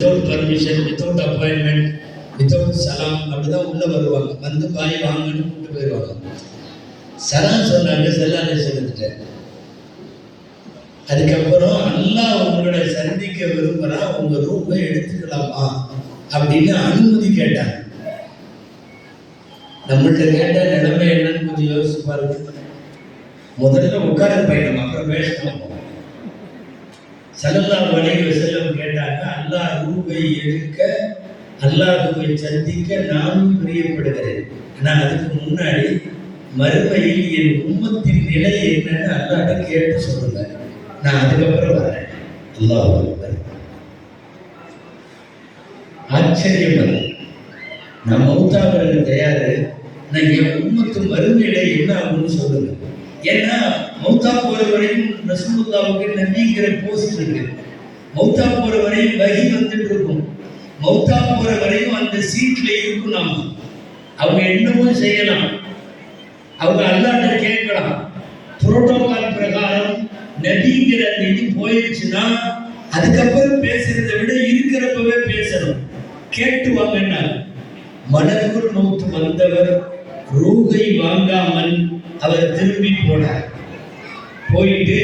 Without permission without appointment without சலாம் அப்படிதான் உள்ள வருவாங்க. வந்து பாய் வாங்கன்னு கூப்பிட்டு போயிடுவாங்க சலாம் சொன்னாங்க செல்லாலே சொல்லிட்டேன் அதுக்கப்புறம் நல்லா உங்களோட சந்திக்க விரும்புறா உங்க ரூபை எடுத்துக்கலாமா அப்படின்னு அனுமதி கேட்டாங்க. நம்மள்கிட்ட கேட்ட நிலைமை என்னன்னு கொஞ்சம் யோசிச்சு பாருங்க. முதல்ல உட்கார பயணம் அப்புறம் பேசணும் சல்லல்லா வலைவ செல்லம் கேட்டாங்க அல்லாஹ் ரூபை எடுக்க அல்லாஹுவை சந்திக்க நானும் பிரியப்படுகிறேன். ஆனால் அதுக்கு முன்னாடி மறுமையில் என் உம்மத்தின் நிலை என்னன்னு அல்லாட்ட கேட்டு சொல்லுங்க. நான் அதுக்கப்புறம் வரேன். அல்லாஹ் ஆச்சரியம் அது. நான் மௌத்தாகிறது தயாரு. நான் என் உம்மத்து மறுமையில என்ன ஆகும்னு சொல்லுங்க. ஏன்னா மௌத்தா போற வரையும் ரசூலுல்லாவுக்கு நபிங்கிற போஸ்ட் இருக்கு. மௌத்தா போற வரையும் வகி வந்துட்டு இருக்கும் மௌத்தா போற வரையும் அந்த சீட்ல இருக்கும் நாம அவங்க என்னமோ செய்யலாம். அவங்க அல்லாட்ட கேட்கலாம். புரோட்டோகால் பிரகாரம் நபிங்கிற அந்த இது போயிடுச்சுன்னா அதுக்கப்புறம் பேசுறதை விட இருக்கிறப்பவே பேசணும். கேட்டு வாங்கன்னா மலர்குள் நோக்கு வந்தவர் ரூகை வாங்காமல் அவர் திரும்பி போனார். போயிட்டு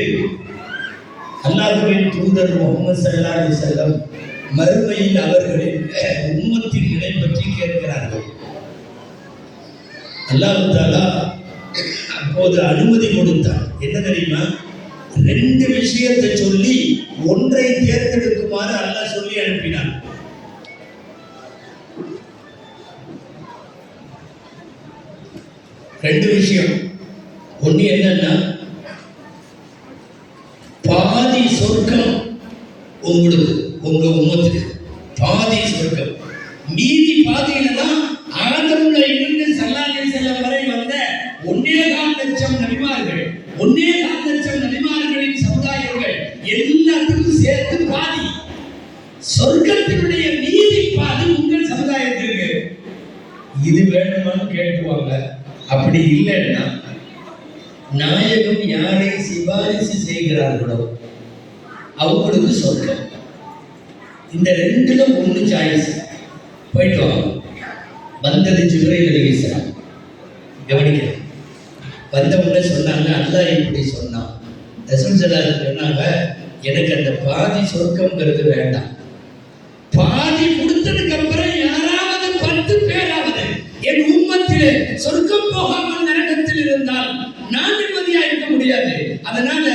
அல்லாஹுவின் தூதர் முகமது சல்லா அலி செல்லம் மறுமையில் அவர்களின் உம்மத்தின் நிலை பற்றி கேட்கிறார்கள். அல்லாஹு தாலா அப்போது அனுமதி கொடுத்தார். என்ன தெரியுமா? ரெண்டு விஷயத்தை சொல்லி ஒன்றை தேர்ந்தெடுக்குமாறு அல்லாஹ் சொல்லி அனுப்பினான். ரெண்டு விஷயம். ஒண்ணு என்னன்னா பாதி சொர்க்கம் உங்களுக்கு உங்க உமத்துக்கு பாதி சொர்க்கம். மீதி பாதியில தான் ஆதம்ல இருந்து சல்லாலை செல்ல வரை வந்த ஒன்னே கால் லட்சம் நபிமார்கள் ஒன்னே கால் லட்சம் நபிமார்களின் சமுதாயங்கள் எல்லாத்துக்கும் சேர்த்து பாதி. சொர்க்கத்தினுடைய மீதி பாதி உங்கள் சமுதாயத்திற்கு. இது வேணுமான்னு கேட்டுவாங்க அப்படி இல்லைன்னா நாயகம் யாரை சிபாரிசு செய்கிறார்களோ அவங்களுக்கு சொர்க்கம் இந்த ரெண்டுல ஒன்று சாய்ஸ் போயிட்டு வாங்க. வந்தது ஜிப்ரைல் அலிஸ்லாம் கவனிக்கிறேன் வந்தவங்க சொன்னாங்க அல்லா இப்படி சொன்னான். ரசூல் சொன்னாங்க எனக்கு அந்த பாதி சொர்க்கம்ங்கிறது வேண்டாம். பாதி கொடுத்ததுக்கு என் உம்மத்திலே சொர்க்கம் போகாமல் நரகத்தில் இருந்தால் நான் நிம்மதியா இருக்க முடியாது. அதனால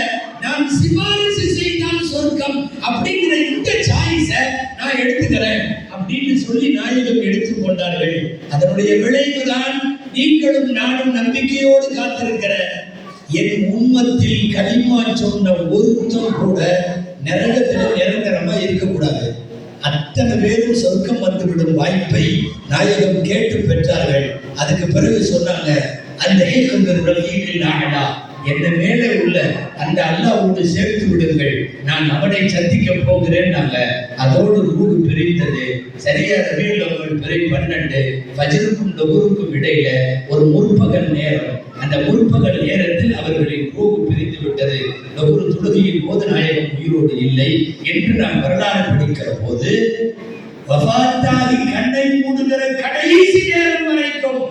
நான் சிபாரிசு செய்தால் சொர்க்கம் அப்படிங்கிற இந்த சாய்ஸ நான் எடுத்துக்கிறேன் அப்படின்னு சொல்லி நாயகம் எடுத்துக் கொண்டார்கள். அதனுடைய விளைவுதான் நீங்களும் நானும் நம்பிக்கையோடு காத்திருக்கிற என் உம்மத்தில் களிமா சொன்ன ஒருத்தம் கூட நரகத்தில் நிரந்தரமா இருக்கக்கூடாது. அத்தனை பேரும் சொர்க்கம் வந்துவிடும் வாய்ப்பை நாயகம் கேட்டு அதுக்கு பிறகு சொன்னாங்க அந்த ஏக்கங்கள் வீட்டில் நாடா என்ன மேலே உள்ள அந்த அல்லாவோடு சேர்த்து விடுங்கள். நான் அவனை சந்திக்க போகிறேன் அதோடு ஊடு பிரிந்தது. சரியா ரவியில் அவர்கள் பிறை பன்னெண்டு. ஃபஜருக்கும் நொகுருக்கும் இடையில ஒரு முற்பகல் நேரம். அந்த முற்பகல் நேரத்தில் அவர்களின் ரூபு பிரிந்து விட்டது. நொகுரு தொழுகையின் போது நாயகம் உயிரோடு இல்லை என்று நாம் வரலாறு படிக்கிற போது வபாத்தாதி கண்ணை மூடுகிற கடைசி நேரம் வரைக்கும்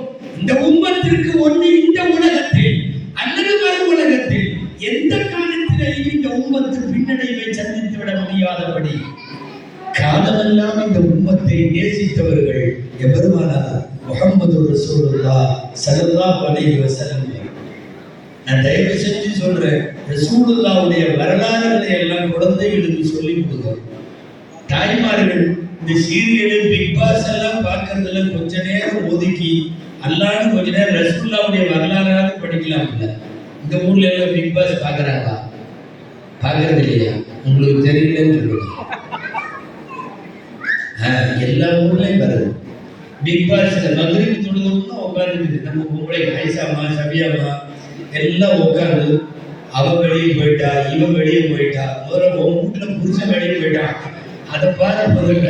இந்த உம்மத்திற்கு ஒண்ணு இந்த உலகத்தில் அல்லது மறு உலகத்தில் எந்த காலத்திலேயும் இந்த உம்மத்து பின்னடைவை சந்தித்து விட முடியாதபடி காலமெல்லாம் இந்த உம்மத்தை நேசித்தவர்கள் எவருமானார் முகமது ரசூலுல்லா ஸல்லல்லாஹு அலைஹி வஸல்லம் நான் தயவு செஞ்சு சொல்றேன் ரசூலுல்லாவுடைய வரலாறுகளை எல்லாம் குழந்தைகளுக்கு சொல்லி கொடுங்க. தாய்மார்கள் இந்த சீரியல் பிக் பாஸ் எல்லாம் பார்க்கறதுல கொஞ்ச நேரம் ஒதுக்கி அல்லான்னு கொஞ்ச நேரம் ரசகுல்லாவுடைய வரலாறாவது படிக்கலாம்ல? இந்த ஊர்ல எல்லாம் பிக் பாஸ் பாக்குறாங்களா பார்க்கறது இல்லையா? உங்களுக்கு தெரியலன்னு சொல்லுவாங்க எல்லா ஊர்லயும் வருது. பிக் பாஸ் மதுரைக்கு தொழுதோம்னா உட்காந்துருக்குது நம்ம பொம்பளை ஐசாமா சபியாமா எல்லாம் உட்காந்து அவ வெளியே போயிட்டா இவன் வெளியே போயிட்டா முதல்ல உன் வீட்டுல புருஷன் வெளியே போயிட்டான் அதை பார்த்து முதல்ல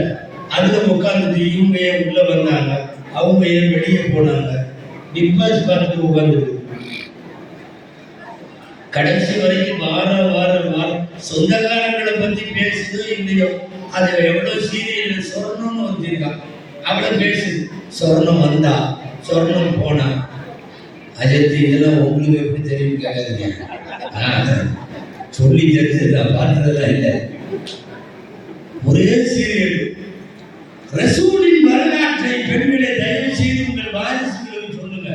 அதுல உட்காந்துட்டு இவங்க ஏன் உள்ள வந்தாங்க. அவங்க ஏன் வெளியே போனாங்க? பிக் பாஸ் பார்த்துட்டு உட்காந்துருக்கு கடைசி வரைக்கும் வார வார வார சொந்தக்காரங்களை பத்தி பேசுதோ இல்லையோ? அது எவ்வளவு சீரியல் சொர்ணம்னு வந்திருக்கான் அவளை பேசுது. சொர்ணம் வந்தா சொர்ணம் போனா. அஜித் இதெல்லாம் உங்களுக்கு எப்படி தெரியும் கேட்காதீங்க சொல்லி தெரிஞ்சது பார்த்ததெல்லாம் இல்லை. ஒரே சீரியல். ரசூலின் வரலாற்றை பெண்களை தயவு செய்து உங்கள் வாரிசுகளுக்கு சொல்லுங்க.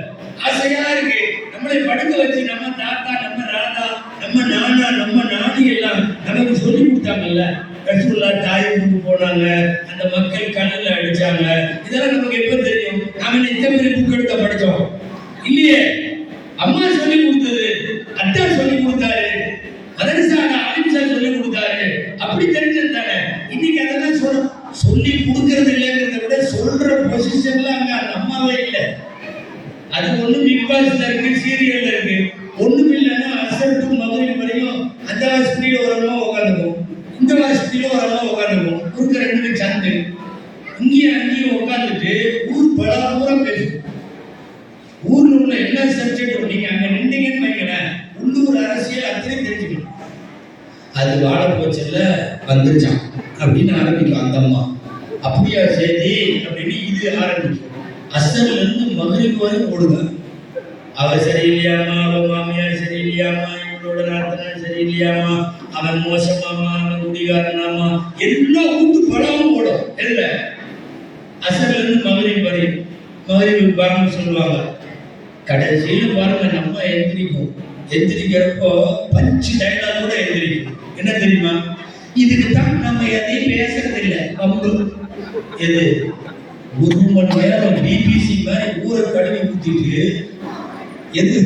ஆசையா இருக்கு. நம்மளை படுக்க வச்சு நம்ம தாத்தா நம்ம ராதா நம்ம நானா நம்ம நாணி எல்லாம் நமக்கு சொல்லி கொடுத்தாங்கல்ல. ரசூல்லா ஊருக்கு போனாங்க. அந்த மக்கள் கண்ணில் அடிச்சாங்க. இதெல்லாம் நமக்கு எப்ப தெரியும்? நாம இந்த மாதிரி புக் எடுத்த படிச்சோம். இல்லையே? அம்மா சொல்லி கொடுத்தது அத்தா சொல்லி கொடுத்தாரு மதரசால ஆலிம் சார் சொல்லி கொடுத்தாரு அப்படி தெரிஞ்சிருந்தாங்க இன்னைக்கு அதெல்லாம் சொல்ல சொல்லி கொடுக்கறது இல்லைங்கிறத விட சொல்ற பொசிஷன்ல அங்க அந்த அம்மாவே இல்லை அது ஒண்ணு பிக் பாஸ்ல இருக்கு சீரியல்ல இருக்கு ஒண்ணும் இல்லைன்னா அசர் டு மதுரை வரையும் அந்த வாசப்படியில ஒரு அம்மா உட்காந்துக்கும் இந்த வாசப்படியில ஒரு அம்மா உட்காந்துக்கும் குறுக்க ரெண்டு பேர் சந்து இங்கேயும் அங்கேயும் உட்காந்துட்டு ஊர் பல தூரம் பேசும் ஊர்ல உள்ள எல்லா சப்ஜெக்டும் நீங்க அங்க நின்றீங்கன்னு வைங்களேன் உள்ளூர் அரசியல் அத்தனை தெரிஞ்சுக்கணும். அது வாழைப்போச்சல்ல வந்துருச்சான் அப்படின்னு ஆரம்பிக்கும் அந்த அம்மா. அப்படியா செய்தி அப்படின்னு இது ஆரம்பிக்கும். அசல்ல இருந்து மகரிப் வரையும் ஓடுங்க. அவ சரியில்லையாமா அவ மாமியார் சரியில்லையாமா இவளோட நாத்தனா சரியில்லையாமா அவன் மோசமாமா அவன் குடிகாரனாமா எல்லாம் ஊத்து படாமல் ஓடும். இல்ல. அசல்ல இருந்து மகரிப் வரையும். மகரிப் பாருங்க சொல்லுவாங்க. கடைசியில் பாருங்க நம்ம எந்திரிக்கும் எந்திரிக்கிறப்போ பஞ்சு டைலாக் கூட எந்திரிக்கும். என்ன தெரியுமா? இதுக்கு தான் நம்ம எதையும் பேசுறது இல்லை வம்பு எது? ஒரு மணி நேரம் பிபிசி மாதிரி ஊரை கழுவி ஊத்திட்டு எது?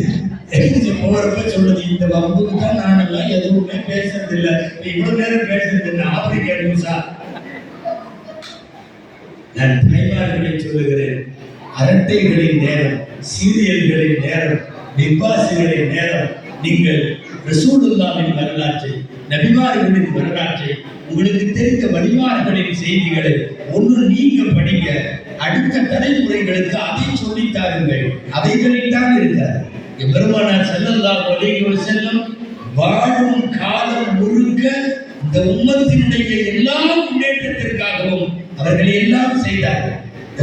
எதிர்த்து போறப்ப சொல்லுது இந்த வம்புக்கு தான் நானெல்லாம் எதுவுமே பேசுறது இல்லை இவ்வளவு நேரம் பேசுறது இல்லை ஆப்பிரிக்கா நியூஸா நான் தாய்மார்களை சொல்லுகிறேன். அரட்டைகளின் நேரம் சீரியல்களின் நேரம். பிக்பாசுகளின் நேரம் நீங்கள் ரசூலுல்லாவின் வரலாற்றை நபிமார்களின் வரலாற்றை உங்களுக்கு தெரிந்த வழிமார்களின் செய்திகளை ஒன்று நீங்க படிங்க. அடுத்த தலைமுறைகளுக்கு அதை சொல்லித்தாருங்கள் அவைகளில் தான் இருக்கிறார் பெருமானார் செல்லல்லா ஒரு செல்லும் வாழும் காலம் முழுக்க இந்த உம்மத்தினுடைய எல்லா முன்னேற்றத்திற்காகவும் அவர்கள் எல்லாம் செய்தார்கள்.